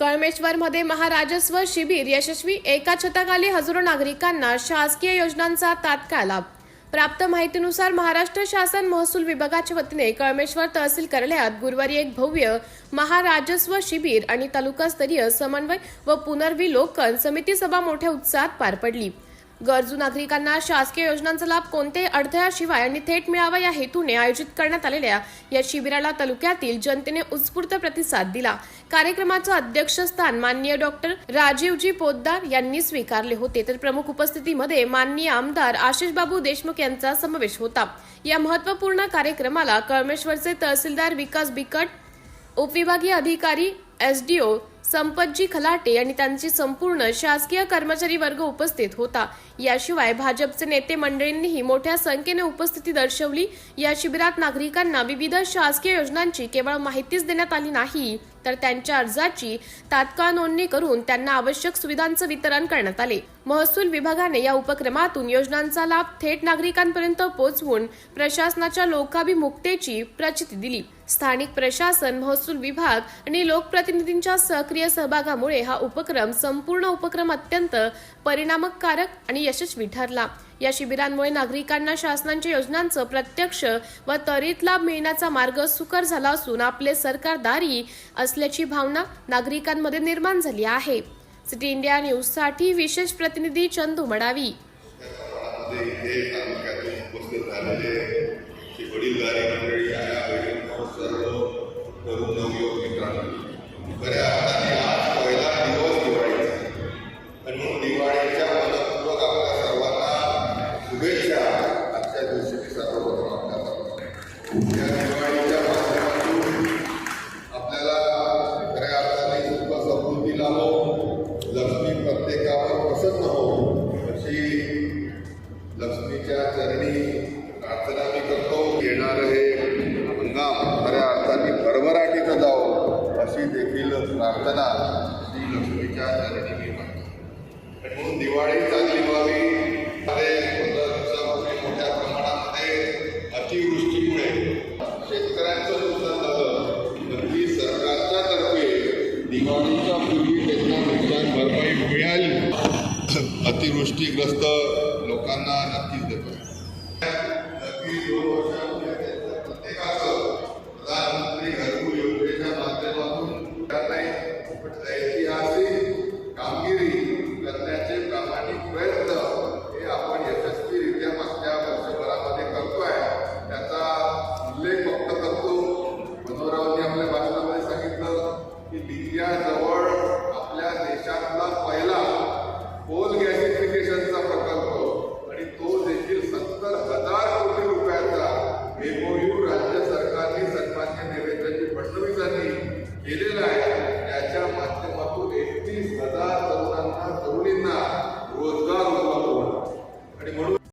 कळमेश्वरमध्ये महाराजस्व शिबिर यशस्वी एका छताखाली हजारो नागरिकांना शासकीय योजनांचा तात्काळ लाभ. प्राप्त माहितीनुसार महाराष्ट्र शासन महसूल विभागाच्या वतीने कळमेश्वर तहसील कार्यालयात गुरुवारी एक भव्य महाराजस्व शिबिर आणि तालुकास्तरीय समन्वय व पुनर्विलोकन समिती सभा मोठ्या उत्साहात पार पडली. गरजू नागरिकांना शासकीय योजनांचा लाभ कोणत्याही अडथळ्याशिवाय आणि थेट मिळावा या हेतूने आयोजित करण्यात आलेल्या या शिबिराला तालुक्यातील जनतेने उत्स्फूर्त प्रतिसाद दिला. कार्यक्रमाचं अध्यक्षस्थान माननीय डॉक्टर राजीवजी पोद्दार यांनी स्वीकारले होते. तर प्रमुख उपस्थितीमध्ये माननीय आमदार आशिषबाबू देशमुख यांचा समावेश होता. या महत्त्वपूर्ण कार्यक्रमाला कळमेश्वरचे तहसीलदार विकास बिकट उपविभागीय अधिकारी एसडीओ संपतजी खलाटे आणि त्यांची संपूर्ण शासकीय कर्मचारी वर्ग उपस्थित होता. याशिवाय भाजपचे नेते मंडळींनीही मोठ्या संख्येने उपस्थिती दर्शवली. या शिबिरात नागरिकांना विविध शासकीय योजनांची केवळ माहितीच देण्यात आली नाही. तर त्यांच्या अर्जाची तात्काळ नोंदणी करून त्यांना आवश्यक सुविधांचं वितरण करण्यात आले. महसूल विभागाने या उपक्रमातून योजनांचा लाभ थेट नागरिकांपर्यंत पोहोचवून प्रशासनाच्या लोकाभिमुखतेची प्रचिती दिली. स्थानिक प्रशासन महसूल विभाग आणि लोकप्रतिनिधींच्या सक्रिय सहभागामुळे हा उपक्रम संपूर्ण उपक्रम अत्यंत परिणामकारक आणि यशस्वी ठरला. या शिबिरांमुळे नागरिकांना शासनाच्या योजनांचं प्रत्यक्ष व त्वरित लाभ मिळण्याचा मार्ग सुकर झाला असून आपले सरकारदारी असल्याची भावना नागरिकांमध्ये निर्माण झाली आहे सिटी इंडिया न्यूजसाठी विशेष प्रतिनिधी चंदू मडावी Yeah. प्रार्थना श्री लक्ष्मीच्या चरणी मी करतो म्हणून दिवाळी चांगली व्हावी. अरे पंधरा दिवसापूर्वी मोठ्या प्रमाणामध्ये अतिवृष्टीमुळे शेतकऱ्यांचं नुकसान झालं. नक्की सरकारच्या तर्फे दिवाळीच्या पूर्वी त्यांना नुकसान भरपाई मिळाली. अतिवृष्टीग्रस्त लोकांना नक्कीच देतो. उल्लेख फक्त करतो मनोहररावांनी आपल्या भाषणामध्ये सांगितलं की लिंग्याजवळ आपल्या देशातला पहिला पोल